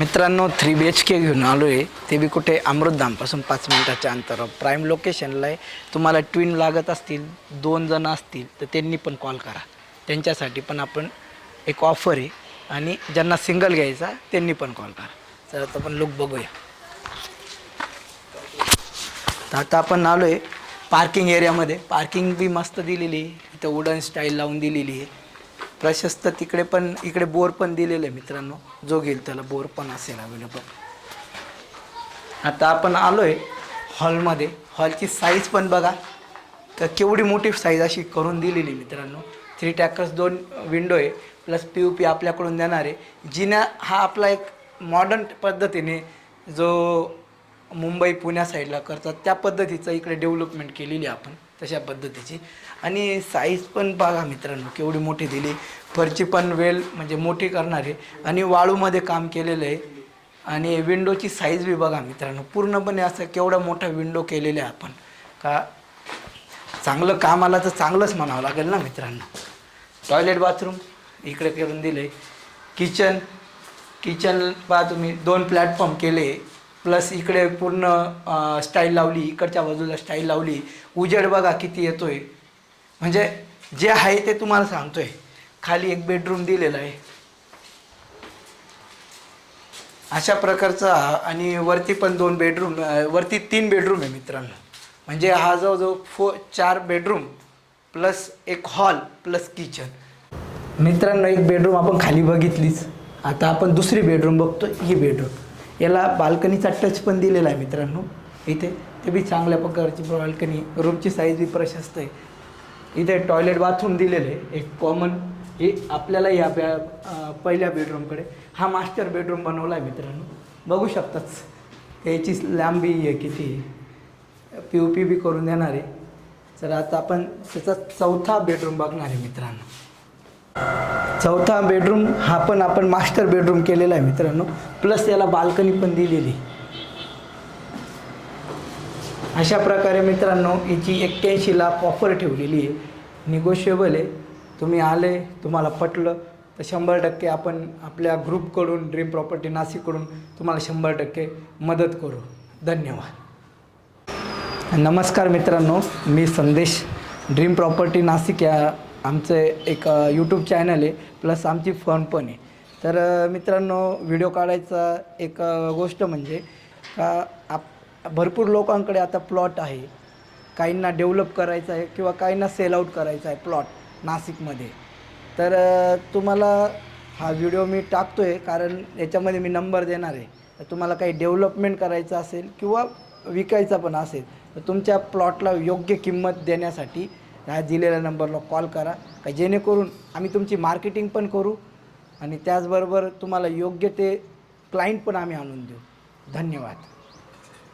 मित्रांनो थ्री बी एच के घेऊन आलो आहे ते बी कुठे? अमृतधामपासून पाच मिनिटाच्या अंतरावर. प्राईम लोकेशनला आहे. तुम्हाला ट्विन लागत असतील दोन जण असतील तर त्यांनी पण कॉल करा. त्यांच्यासाठी पण आपण एक ऑफर आहे. आणि ज्यांना सिंगल घ्यायचा त्यांनी पण कॉल करा. तर आता आपण लुक बघूया. तर आता आपण आलो आहे पार्किंग एरियामध्ये पार्किंग बी मस्त दिलेली आहे. इथं वुडन स्टाईल लावून दिलेली आहे. प्रशस्त तिकडे पण इकडे बोर पण दिलेलं आहे मित्रांनो. जो घेईल त्याला बोर पण असेल अवेलेबल आता आपण आलो आहे हॉलमध्ये हॉलची साईज पण बघा. तर केवढी मोठी साईज अशी करून दिलेली मित्रांनो. थ्री टॅकर्स दोन विंडो आहे. प्लस पी यू पी आपल्याकडून देणार आहे. जिना हा आपला एक मॉडर्न पद्धतीने जो मुंबई पुण्या साईडला करतात त्या पद्धतीचं इकडे डेव्हलपमेंट केलेली आहे आपण. तशा पद्धतीची. आणि साईज पण बघा मित्रांनो केवढी मोठी दिली. फरची पण वेल म्हणजे मोठी करणारे. आणि वाळूमध्ये काम केलेलं आहे. आणि विंडोची साईज बी बघा मित्रांनो. पूर्णपणे असं केवढा मोठा विंडो केलेला आहे आपण. का चांगलं काम आलं तर चांगलंच म्हणावं लागेल ना मित्रांनो. टॉयलेट बाथरूम इकडे करून दिले किचन किचन पहा तुम्ही दोन प्लॅटफॉर्म केले. प्लस इकडे पूर्ण स्टाईल लावली. इकडच्या बाजूला स्टाईल लावली. उजेड बघा किती येतोय. म्हणजे जे आहे ते तुम्हाला सांगतोय. खाली एक बेडरूम दिलेला आहे. अशा प्रकारचा आणि वरती पण दोन बेडरूम वरती तीन बेडरूम आहे मित्रांनो. म्हणजे हा जवळजवळ फो चार बेडरूम प्लस एक हॉल प्लस किचन मित्रांनो एक बेडरूम आपण खाली बघितलीच. आता आपण दुसरी बेडरूम बघतो ही बेडरूम याला बाल्कनीचा टच पण दिलेला आहे मित्रांनो. इथे ते बी चांगल्या प्रकारची बाल्कनी रूमची साईज बी प्रशस्त आहे. इथे टॉयलेट बाथरूम दिलेलं आहे एक कॉमन हे आपल्याला या बॅ पहिल्या बेडरूमकडे हा मास्टर बेडरूम बनवला आहे मित्रांनो. बघू शकताच. त्याची लांबी आहे किती पी यू पी बी करून देणार आहे. तर आता आपण त्याचा चौथा बेडरूम बघणार आहे मित्रांनो. चौथा बेडरूम हा पण आपण मास्टर बेडरूम केलेला आहे मित्रांनो. प्लस याला बाल्कनी पण दिलेली. अशा प्रकारे मित्रांनो याची एक्क्याऐंशी लाख ऑफर ठेवलेली आहे. निगोशिएबल आहे. तुम्ही आले तुम्हाला पटलं तर शंभर टक्के आपण आपल्या ग्रुपकडून ड्रीम प्रॉपर्टी नाशिककडून तुम्हाला शंभर टक्के मदत करू. धन्यवाद. नमस्कार मित्रांनो मी संदेश. ड्रीम प्रॉपर्टी नाशिक या आमचं एक यूट्यूब चॅनल आहे प्लस आमची फर्म पण आहे. तर मित्रांनो व्हिडिओ काढायचा एक गोष्ट म्हणजे का आप भरपूर लोकांकडे आता प्लॉट आहे. काहींना डेव्हलप करायचं आहे किंवा काहींना सेल आऊट करायचा आहे प्लॉट नाशिकमध्ये. तर तुम्हाला हा व्हिडिओ मी टाकतो आहे कारण याच्यामध्ये मी नंबर देणार आहे. तर तुम्हाला काही डेव्हलपमेंट करायचं असेल किंवा विकायचा पण असेल तर तुमच्या प्लॉटला योग्य किंमत देण्यासाठी ह्या दिलेल्या नंबरला कॉल करा. का जेणेकरून आम्ही तुमची मार्केटिंग पण करू आणि त्याचबरोबर तुम्हाला योग्य ते क्लायंट पण आम्ही आणून देऊ. धन्यवाद.